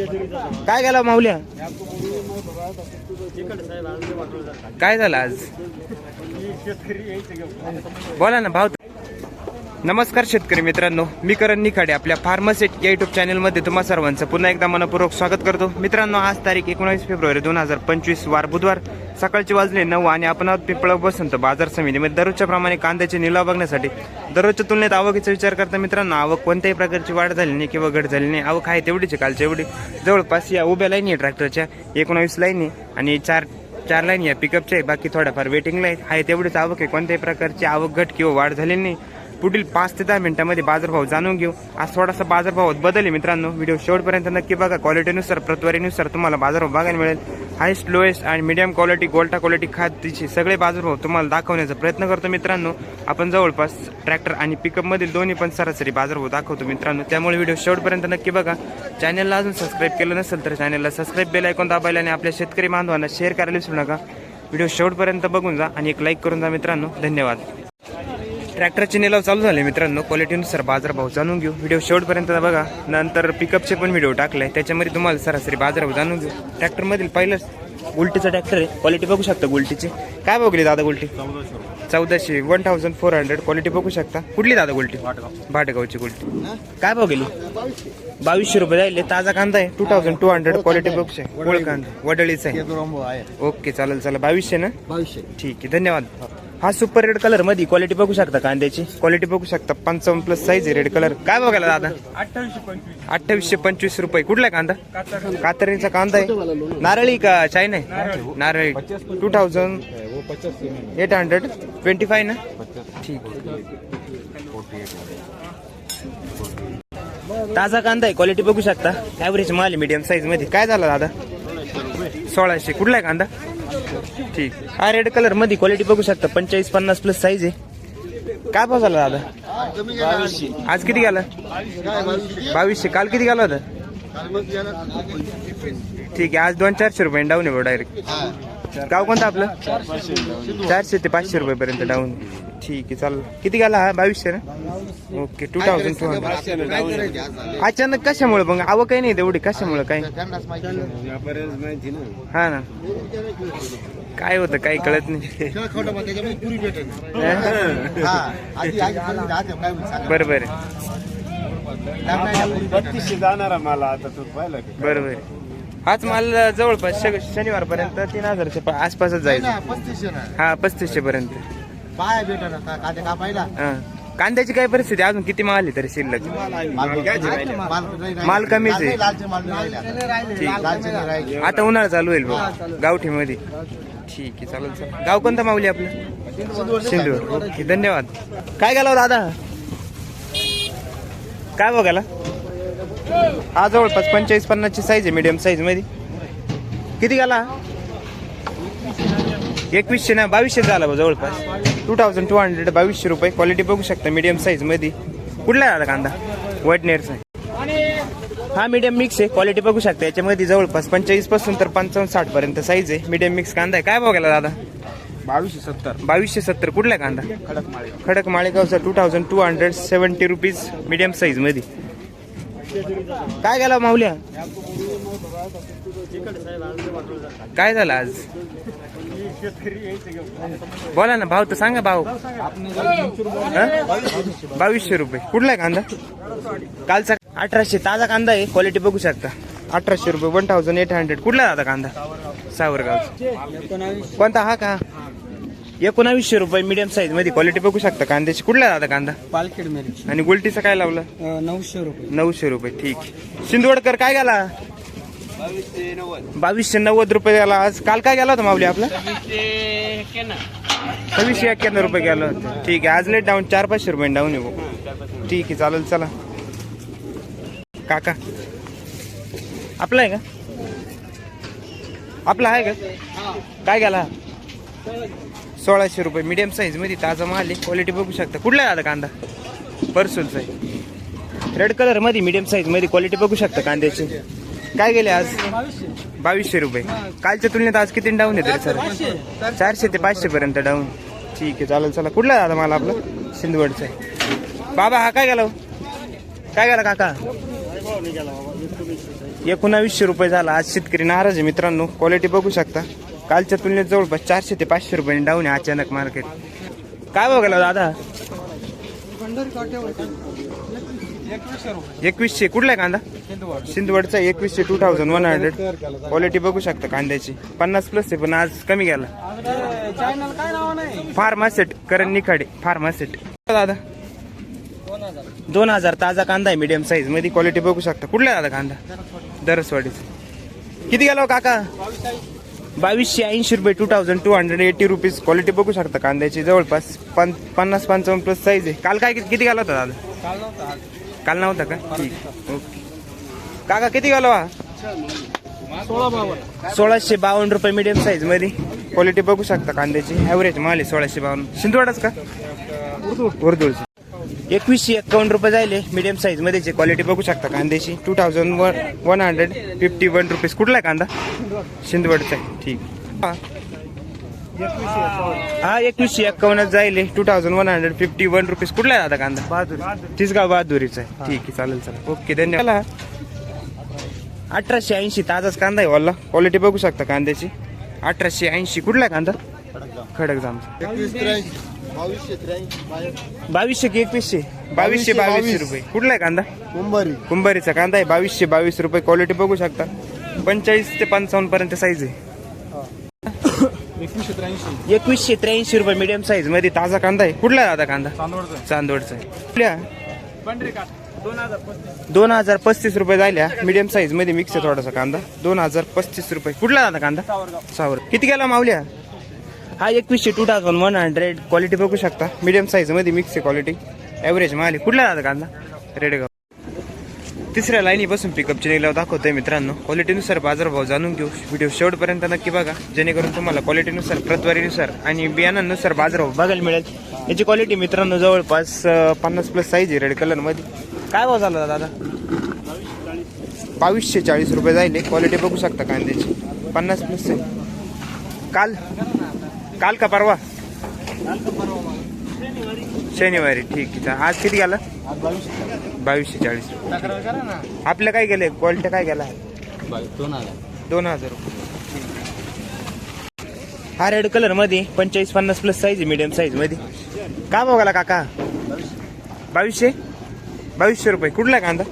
काय गेला माऊल्या? काय झालं आज? बोला ना भाऊ नमस्कार शेतकरी मित्रांनो मी करण निखाडे आपल्या फार्मसेट या युट्यूब चॅनलमध्ये तुम्हा सर्वांचं पुन्हा एकदा मनपूर्वक स्वागत करतो. मित्रांनो आज तारीख एकोणावीस फेब्रुवारी दोन हजार पंचवीस वार बुधवार सकाळचे वाजले नऊ आणि आपण आहोत पिंपळ बसंत बाजार समितीमध्ये दररोजच्या प्रमाणे कांद्याचे निलाव बघण्यासाठी दररोजच्या तुलनेत आवकीचा विचार करता मित्रांनो आवक कोणत्याही प्रकारची वाढ झाली नाही किंवा घट झाली नाही. आवक आहे तेवढीच कालच्या एवढी. जवळपास या उभ्या लाईनी आहे ट्रॅक्टरच्या एकोणावीस लाईनी आणि चार चार लाईन या पिकअपच्या आहे बाकी थोड्याफार वेटिंगला आहे आहे तेवढीच आवक आहे कोणत्याही प्रकारची आवक घट किंवा वाढ झाली नाही. पुढील पाच ते दहा मिनिटांमध्ये बाजारभाव जाणून घेऊ. आज थोडासा बाजारभावात बदल आहे मित्रांनो. व्हिडिओ शेवटपर्यंत नक्की बघा. क्वालिटीनुसार प्रतवारीनुसार तुम्हाला बाजारभाव बघायला मिळेल. हायस्ट लोएस्ट आणि मीडियम क्वालिटी गोल्टा क्वालिटी खातीचे सगळे बाजारभाव तुम्हाला दाखवण्याचा प्रयत्न करतो मित्रांनो. आपण जवळपास ट्रॅक्टर आणि पिकअपमधील दोन्ही पण सरासरी बाजारभाव दाखवतो मित्रांनो. त्यामुळे व्हिडिओ शेवटपर्यंत नक्की बघा. चॅनलला अजून सबस्क्राईब केलं नसेल तर चॅनलला सबस्क्राईब बेल ऐकून दाबायला आणि आपल्या शेतकरी बांधवांना शेअर करायला विसरू नका. व्हिडिओ शेवटपर्यंत बघून जा आणि एक लाईक करून जा मित्रांनो. धन्यवाद. ट्रॅक्टरचे निलाव चालू झाले मित्रांनो. क्वालिटीनुसार बाजारभाव जाणून घेऊ. व्हिडिओ शेवटपर्यंत बघा. नंतर पिकअपचे पण व्हिडिओ टाकले. त्याच्यामध्ये तुम्हाला सरासरी बाजारभाव जाणून घेऊ. ट्रॅक्टरमधील पहिलंच गुलटीचं ट्रॅक्टर आहे. क्वालिटी बघू शकता गुलटीची काय बघली दादा गुलटी चौदाशे. One thousand four hundred quality बघू शकता. कुठली दादा गुलटी भाटगावची गुलटी काय बघली बावीसशे रुपये जाईल ताजा कांदा आहे. Two thousand two hundred quality बघू शकता. गोळ कांदा. वडळीचा आहे. ओके चालेल चला बावीसशे ना? बावीसशे. ठीक आहे. धन्यवाद. हा सुपर रेड कलरमध्ये क्वालिटी बघू शकता कांद्याची? क्वालिटी बघू शकता. पंचावन्न प्लस साईज आहे रेड कलर काय बघायला दादा? अठ्ठावीसशे पंचवीस रुपये. कुठला आहे कांदा? कातरणीचा कांदा आहे. नारळी का चायना आहे? नारळी. Two thousand eight hundred twenty five ना? ठीक ताजा कांदा आहे. क्वालिटी बघू शकता. ॲव्हरेज माल मिडियम मीडियम साईजमध्ये काय झालं दादा? सोळाशे. कुठला आहे कांदा? ठीक. हा रेड कलरमध्ये क्वालिटी बघू शकता. पंचेचाळीस पन्नास प्लस साईज आहे. काय भाव झाला दादा? आज किती गेला? बावीसशे. काल किती गेला होता? ठीक आहे आज दोन चारशे रुपये डाऊन आहे डायरेक्ट गाव कोणतं आपलं? चारशे ते पाचशे रुपये पर्यंत डाऊन ठीक आहे चालेल. किती गेला हा? बावीसशे ना? Okay two thousand two hundred अचानक कशामुळे मग आवं काही नाही तेवढी कशामुळे? काय? हा ना. काय होतं? काही कळत नाही. बरं बरं बत्तीसशे जाणार मला हाच जवळपास शनिवार पर्यंत तीन हजारच्या प- आसपासच पस्तीसशे ना हा पस्तीसशे पर्यंत. पाय भेटा ना कांदे कापायला हा. कांद्याची काय परिस्थिती? अजून किती माल आहे तरी शिल्लक? माल कमीच आहे. लालचे माल नाही राहिले. लालचे नाही राहिले. आता उन्हाळा चालू होईल भाऊ गावठी मध्ये ठीक आहे चालेल चालेल. गाव कोणतं माऊली आपलं? सिंधूर ओके धन्यवाद. काय गेला हो दादा? काय बघायला? हा जवळपास पंचेचाळीस पन्नासची साईज आहे मीडियम साईजमध्ये. किती गेला? एकवीसशे ना बावीसशे झाला जवळपास. टू थाउजंड टू हंड्रेड बावीसशे रुपये. क्वालिटी बघू शकता मीडियम साईजमध्ये. कुठला दादा कांदा? वडनेरचा हा मीडियम मिक्स आहे क्वालिटी बघू शकता. याच्यामध्ये जवळपास पंचेचाळीसपासून तर पंचावन्न साठ पर्यंत साईज आहे. मीडियम मिक्स कांदा आहे. काय बघायला दादा? बावीसशे सत्तर. बावीसशे सत्तर. कुठला कांदा? खडक माळे खडक माळेगावचा two thousand two hundred seventy rupees medium साईजमध्ये. काय गेला माऊल्या? काय झालं आज? बोला ना भाव तर सांगा भाव बावीसशे रुपये. कुठला आहे कांदा? कालचा अठराशे. ताजा कांदा आहे. क्वालिटी बघू शकता. अठराशे रुपये वन थाउजंड एट हंड्रेड कुठला दादा कांदा? सावरगाव कोणता हा का? एकोणावीसशे रुपये मीडियम साईजमध्ये क्वालिटी बघू शकता कांद्याची. कुठला दादा कांदा? पालखेड मेरी आणि गुलटीचं काय लावलं? नऊशे रुपये. नऊशे रुपये ठीक. शिंदवडकर काय गेला? बावीसशे नव्वद रुपये गेला. आज काल काय गेला होता माऊली आपला? सव्वीसशे एक्क्याण्णव रुपये गेला होता. ठीक आहे आज लेट डाऊन चार पाचशे रुपये डाऊन भाऊ. ठीक आहे चालेल चला. काका आपला आहे का? आपला आहे का? काय गेला? सोळाशे रुपये मीडियम साईजमध्ये ताजा माल आहे. क्वालिटी बघू शकता. कुठला आहे कांदा? परसूलचा आहे. रेड कलरमध्ये मीडियम साईजमध्ये क्वालिटी बघू शकता कांद्याची. काय गेले आज? बावीसशे रुपये. कालच्या तुलनेत आज किती डाऊन येते सर? चारशे ते पाचशे पर्यंत डाऊन ठीक आहे चालेल चला. कुठला दादा मला आपलं? सिंधवडचा आहे. बाबा हा काय गेला हो? काय गेला काका? एकोणावीसशे रुपये झाला. आज शेतकरी नाराज आहे मित्रांनो. क्वालिटी बघू शकता. कालच्या तुलनेत जवळपास चारशे ते पाचशे रुपयांनी डाऊन आहे अचानक मार्केट. काय बघायला दादा? एकवीसशे कुठला आहे कांदा? सिंधवडचा एकवीसशे two thousand one hundred quality बघू शकता कांद्याची. पन्नास प्लस आहे पण आज कमी गेला. फार्मासेट करण निखाडे फार्मासेट दादा? दोन हजार. ताजा कांदा आहे मीडियम साईजमध्ये. क्वालिटी बघू शकता. कुठला आहे दादा कांदा? दरसवाडीचा. किती गेला हो काका? बावीसशे ऐंशी रुपये two thousand two hundred eighty rupees quality बघू शकता कांद्याची जवळपास पन पन्नास पंचावन्न प्लस साईज आहे. काल काय किती गेला होता दादा? काल नव्हता का? ठीक. ओके. काका किती गेलो हा सोळाशे बावन्न रुपये मीडियम साईजमध्ये. क्वालिटी बघू शकता कांद्याची. ॲव्हरेज माल आहे सोळाशे बावन्न. सिंधवाडाच का? उर्दूळची एकवीसशे एक्कावन्न रुपये जायले. मीडियम साईजमध्ये क्वालिटी बघू शकता कांद्याची. Two thousand one one hundred fifty one rupees कुठला आहे कांदा? सिंधवडचा आहे. ठीक. हा. हा एकवीसशे एक्कावन्न जायले. Two thousand one hundred fifty one rupees कुठला आहे दादा कांदा? बहादुरी तिसगाव बहादुरीचा आहे. ठीक आहे चालेल चालेल. ओके धन्यवाद. अठराशे ऐंशी ताजाच कांदा आहे वाला क्वालिटी बघू शकता कांद्याची. अठराशे ऐंशी. कुठला आहे कांदा? खडक जामचा एकवीस त्र्याऐंशी. बावीसशे की एकवीसशे? बावीसशे बावीसशे रुपये. कुठला आहे कांदा? मुंबरी कुंभारीचा कांदा आहे. बावीसशे बावीस रुपये क्वालिटी बघू शकता. पंचेचाळीस ते पंचावन्न पर्यंत साईज आहे. एकवीसशे त्र्याऐंशी. रुपये मीडियम साईजमध्ये ताजा कांदा आहे. कुठला आहे दादा कांदा? चांदवडचा चांदोडचा आहे. कुठल्या? दोन हजार पस्तीस. रुपये झाल्या. मीडियम साईजमध्ये मिक्स आहे थोडासा कांदा. दोन हजार पस्तीस रुपये. कुठला दादा कांदा? सावरगाव. सावर किती गेला मावल्या? हा एकवीसशे two thousand one hundred quality बघू शकता. मिडियम साईजमध्ये मिक्स आहे क्वालिटी ॲव्हरेज माली कुठला दादा कांदा? रेडगाव. तिसऱ्या लाईनीपासून पिकअपची निघल्यावर दाखवतोय मित्रांनो. क्वालिटीनुसार बाजारभाव जाणून घेऊ. व्हिडिओ शेवटपर्यंत नक्की बघा. जेणेकरून तुम्हाला क्वालिटीनुसार प्रतवारीनुसार आणि बियाणांनुसार बाजारभाव बघायला मिळेल. याची क्वालिटी मित्रांनो जवळपास पन्नास प्लस साईज आहे रेड कलरमध्ये काय भाव झाला दादा? बावीसशे चाळीस रुपये जाईल. क्वालिटी बघू शकता कांद्याची. पन्नास प्लस काल काल का परवा? शनिवारी ठीक आहे. आज किती गेला? बावीसशे चाळीस. ना. आपलं काय गेलंय? क्वालिटी काय गेला? दोन हजार. रुपये. हा रेड कलरमध्ये पंचेचाळीस पन्नास प्लस साईज आहे मीडियम साईजमध्ये. का बघाला काका? बावीसशे? बावीसशे रुपये. कुठला कांदा?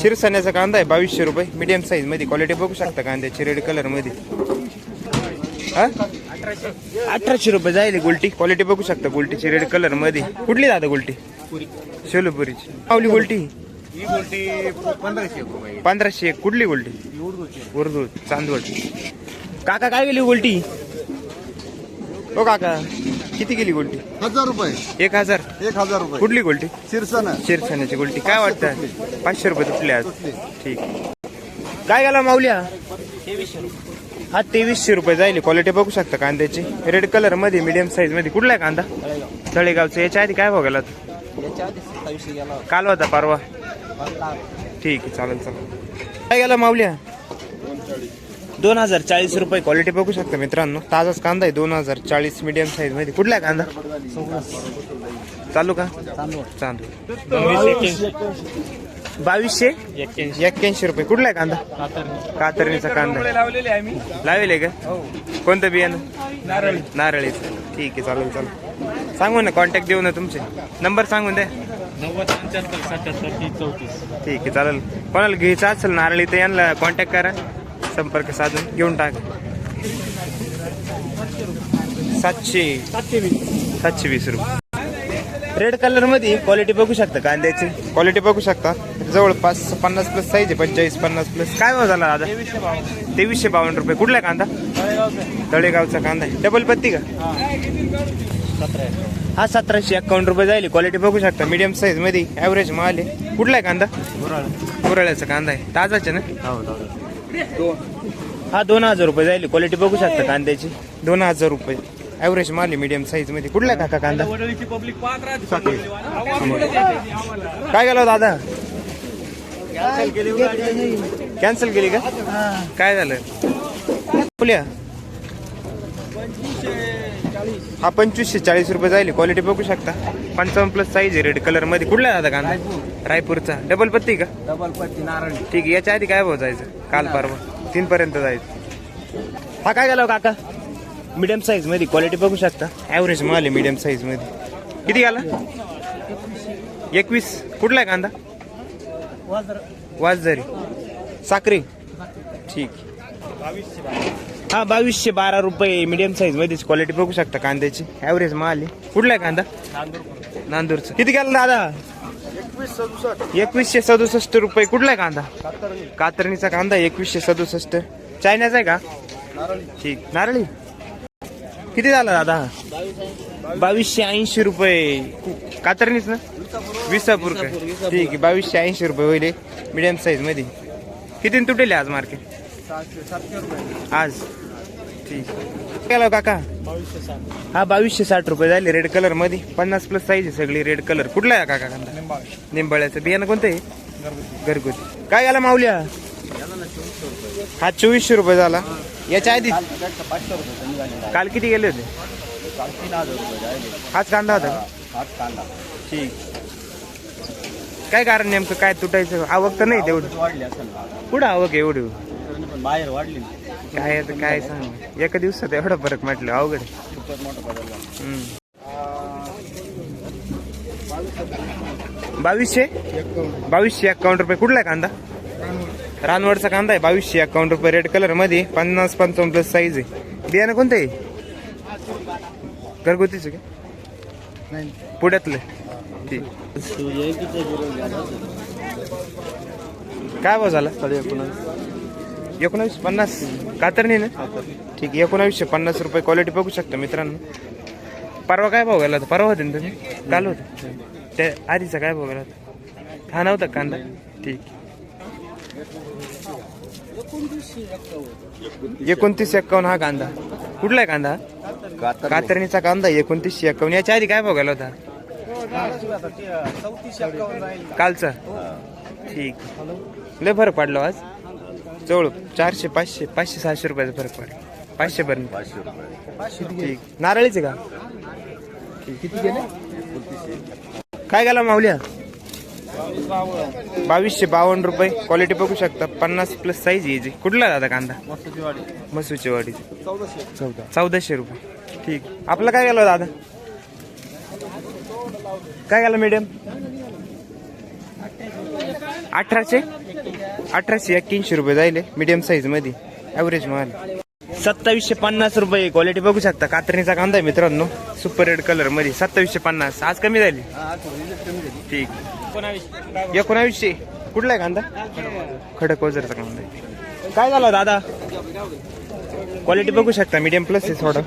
शिरसाण्याचा कांदा आहे बावीसशे रुपये. मीडियम साईजमध्ये. क्वालिटी बघू शकता कांद्याची रेड कलरमध्ये. हा? अठराशे. रुपये जाईल गुलटी. क्वालिटी बघू शकता गुलटीची रेड कलरमध्ये. कुठली दादा गुलटी? शेलोपुरीची पावली गुलटी? ही पंधराशे एक कुठली गुलटी? उर्दू चांदवड. काका काय गेली उलटी हो काका किती गेली गोल्टी? हजार रुपये. एक हजार. एक हजार रुपये. कुठली गोल्टी? शिरसाना. शिरसाण्याची गोल्टी. काय वाटतं? पाचशे रुपये तुटले आज. ठीक. काय गेला माऊल्या? हा तेवीसशे रुपये जाईल क्वालिटी बघू शकता कांद्याची. रेड कलरमध्ये मीडियम साईजमध्ये. कुठला आहे कांदा? तळेगावचं याच्या आधी काय गेला काल होता परवा? ठीक आहे चालेल चालेल. काय गेला माऊल्या दोन हजार चाळीस रुपये. क्वालिटी बघू शकता मित्रांनो. ताजाच कांदा आहे. दोन हजार चाळीस मीडियम साईजमध्ये. कुठला आहे कांदा? चालू का? चांदू बावीसशे? एक्क्याऐंशी. रुपये. कुठला आहे कांदा? कातरणीचा कांदा लावलेले आहे मी लावेल का? कोणतं बियाणं? नारळी. नारळीचं ठीक आहे चालेल चालेल. सांगू ना कॉन्टॅक्ट देऊ ना तुमचे. नंबर सांगून द्या. नव्वद पंच्याहत्तर सत्याहत्तर तीस चौतीस. ठीक आहे चालेल. कोणाला घ्यायचं असेल नारळी तर यांना कॉन्टॅक्ट करा. संपर्क साधून घेऊन टाक. सातशे. सातशे वीस. सातशे वीस रुपये. रेड कलरमध्ये क्वालिटी बघू शकता कांद्याची. क्वालिटी बघू शकता. जवळपास पन्नास प्लस साईज आहे पंचेचाळीस पन्नास प्लस काय भाव झाला दादा? तेवीसशे बावन्न रुपये. कुठला आहे कांदा? तळेगावचं कांदा आहे. डबल पत्ती का? हा. सतराशे एक्कावन्न रुपये जाईल क्वालिटी बघू शकता. मीडियम साईजमध्ये ॲव्हरेज माल आहे. कुठला आहे कांदा? कुराळ्याचा कांदा आहे. ताजाचे ना? हा दोन हजार रुपये जाईल क्वालिटी बघू शकता कांद्याची. दोन हजार रुपये. ॲव्हरेज माल आहे मीडियम साईजमध्ये. कुठला आहे काका कांदा? वडळीची पब्लिक पाहत काय गेला दादा कॅन्सल केली का? काय झालं? बोल्या. हा पंचवीसशे चाळीस रुपये जाईल क्वालिटी बघू शकता. पंचावन्न प्लस साईज आहे रेड कलरमध्ये. कुठला दादा कांदा? रायपूरचा. डबल पत्ती का? डबल पत्ती नारळी. ठीक आहे याच्या आधी काय भाव जायचं? काल परवा. तीन पर्यंत जायचं. हा काय गेला हो काका? मीडियम साईजमध्ये क्वालिटी बघू शकता. ॲव्हरेज माल आहे मीडियम साईजमध्ये. किती आला एकवीस. कुठला आहे कांदा? वाजदारी साखरी? ठीक. हा बावीसशे बारा रुपये मीडियम साईज मध्येच क्वालिटी बघू शकता कांद्याची. ॲव्हरेज माल आहे. कुठला आहे कांदा? नांदूरचा. किती गेला दादा? एकवीसशे सदुसष्ट रुपये. कुठला आहे कांदा? कातरणीचा कांदा एकवीसशे सदुसष्ट. चायनाचा आहे का? ठीक. नारळी. किती झाला दादा? बावीसशे ऐंशी रुपये. कातरणीच ना? विसापूर का? ठीक आहे बावीसशे ऐंशी रुपये होईल मिडियम साईजमध्ये. किती तुटेल आज मार्केट आज. ठीक. केलं काका? बावीसशे सात हा बावीसशे साठ रुपये झाले रेड कलरमध्ये. पन्नास प्लस साईज आहे सगळी रेड कलर कुठला आहे काका कांदा? निंबाळ. निंबाळ्याचं. बियाणं कोणतं आहे? घरगुती. काय झाला माऊल्या? याला रुपये. हा चोवीसशे रुपये झाला. याच्या आधी? काल पाचशे रुपये कमी काल किती गेले होते? काल तीन हजार रुपये हाच कांदा होता कांदा ठीक काय कारण नेमकं काय तुटायचं? आवक तर नाही तेवढं वाढली असेल ना कुठं आवक आहे एवढी? तरी पण बाहेर वाढली काय आता काय सांग? एका दिवसात एवढा फरक म्हटलं अवघड आहे. खूपच मोठा बदल झाला हम्म. बावीसशे? बावीसशे अकाउंट रुपये. कुठला आहे कांदा? रानवडचा कांदा आहे बावीसशे अकाउंट रुपये रेड कलरमध्ये पन्नास पंचावन्न प्लस साईज आहे. बियाणं कोणतं? आहे घरगुतीच का? नाही पुण्यातलं ठीक. काय भाव झाला? एकोणावीस. पन्नास? कातरणी ना? ठीक आहे एकोणावीसशे पन्नास रुपये क्वालिटी बघू शकता मित्रांनो. परवा काय भाव गेला होता? परवा होते ना तुम्ही? काल होतं? त्या आधीचा काय भाव गेला होता? हा नव्हता कांदा? ठीक. एकोणतीस एक्कावन्न हा कांदा. कुठला आहे कांदा? हा? कातरणीचा कांदा एकोणतीसशे एक्कावन्न. याच्या आधी काय गेला होता? कालचा. ठीक. लय फरक पडलो आज. जवळ चारशे पाचशे पाचशे सहाशे रुपयाचा फरक पडला. पाचशे पर्यंत. ठीक. नारळीचे का? किती गेले? काय गेला माऊल्या? बावीसशे बावन्न रुपये. क्वालिटी बघू शकता. पन्नास प्लस साईज यायची कुठला दादा कांदा? मसूची वाडी. चौदाशे. चौदा. चौदाशे रुपये. ठीक. आपलं काय गेलं दादा? काय गेलं मॅडम अठराशे? अठराशे एक्क्याऐंशी रुपये जायले. मीडियम साईजमध्ये. ॲव्हरेज माल. सत्तावीसशे पन्नास रुपये. क्वालिटी बघू शकता. कात्रणीचा कांदा आहे मित्रांनो. सुपर रेड कलरमध्ये. सत्तावीसशे पन्नास. आज कमी झाली हा थोडी कमी झाली. ठीक. एकोणावीसशे. कुठला आहे कांदा? खडक वजरचा कांदा आहे. काय झालं दादा? क्वालिटी बघू शकता मीडियम प्लस आहे थोडं.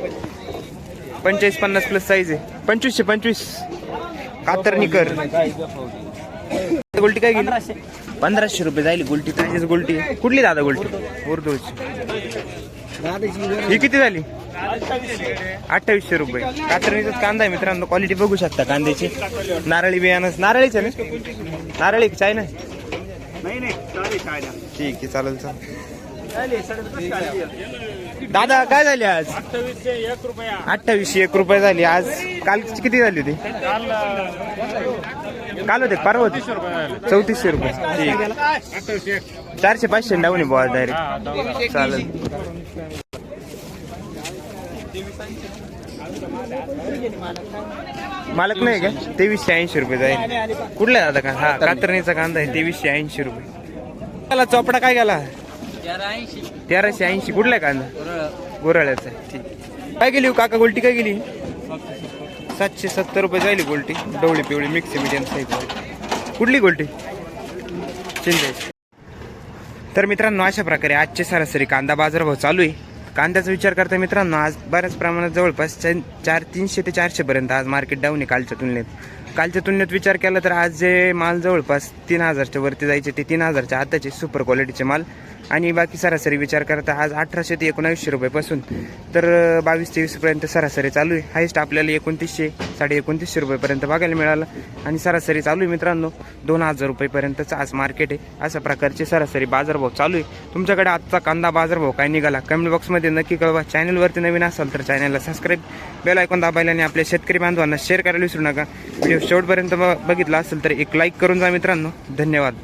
पंचेचाळीस पन्नास प्लस साईज आहे. पंचवीसशे पंचवीस. कातरणी कर गोल्टी काय गेली पंधराशे रुपये जाईल गोल्टी. ताजीच गोल्टी. आहे. कुठली दादा गोल्टी? उर्दूची. ही किती झाली? अठ्ठावीसशे रुपये. कातरणीचाच कांदा आहे मित्रांनो. क्वालिटी बघू शकता कांद्याची. नारळी बियाणं नारळीच आहे ना? नारळी चाय ना ठीक आहे चालेल चालेल. दादा काय झाली आज? अठ्ठावीसशे एक रुपया अठ्ठावीसशे एक रुपये झाली. आज कालची किती झाली होती? काल होते परवा होते. चौतीसशे रुपये. ठीक. चारशे पाचशे डाऊन बुवा डायरेक्ट चालेल. मालक नाही का? तेवीसशे ऐंशी रुपये जाईल. कुठला आहे दादा का? हा कातरणीचा कांदा आहे तेवीसशे ऐंशी रुपये. त्याला चोपडा काय गेला तेराशे ऐंशी. कुठला कांदा? गोराळ्याचा आहे. ठीक. काय गेली हो? काका गोल्टी काय गेली सातशे सत्तर रुपये जाईल गोल्टी. डवळी पिवळी मिक्स मिडियम साईज कुठली गोल्टी? शिंदे तर मित्रांनो अशा प्रकारे आजचे सरासरी कांदा बाजारभाव चालू आहे. कांद्याचा विचार करता मित्रांनो आज बऱ्याच प्रमाणात जवळपास चार तीनशे ते चारशेपर्यंत आज मार्केट डाऊन आहे कालच्या तुलनेत. कालच्या तुलनेत विचार केला तर आज जे माल जवळपास तीन हजारच्या वरती जायचे ते तीन हजारच्या आताचे सुपर क्वालिटीचे माल. आणि बाकी सरासरी विचार करता आज अठराशे ते एकोणावीसशे रुपयेपासून तर बावीस तेवीसपर्यंत सरासरी चालू आहे. हायस्ट आपल्याला एकोणतीसशे साडे एकोणतीसशे रुपयेपर्यंत बघायला मिळालं. आणि सरासरी चालू आहे मित्रांनो. दोन हजार रुपयेपर्यंतचं आज मार्केट आहे. अशा प्रकारचे सरासरी बाजारभाव चालू आहे. तुमच्याकडे आजचा कांदा बाजारभाव काय निघाला? कमेंट बॉक्समध्ये नक्की कळवा. चॅनलवरती नवीन असाल तर चॅनलला सबस्क्राईब बेल ऐकून दाबायला आणि आपल्या शेतकरी बांधवांना शेअर करायला विसरू नका. व्हिडिओ शेवटपर्यंत बघितला असेल तर एक लाईक करून जा मित्रांनो. धन्यवाद.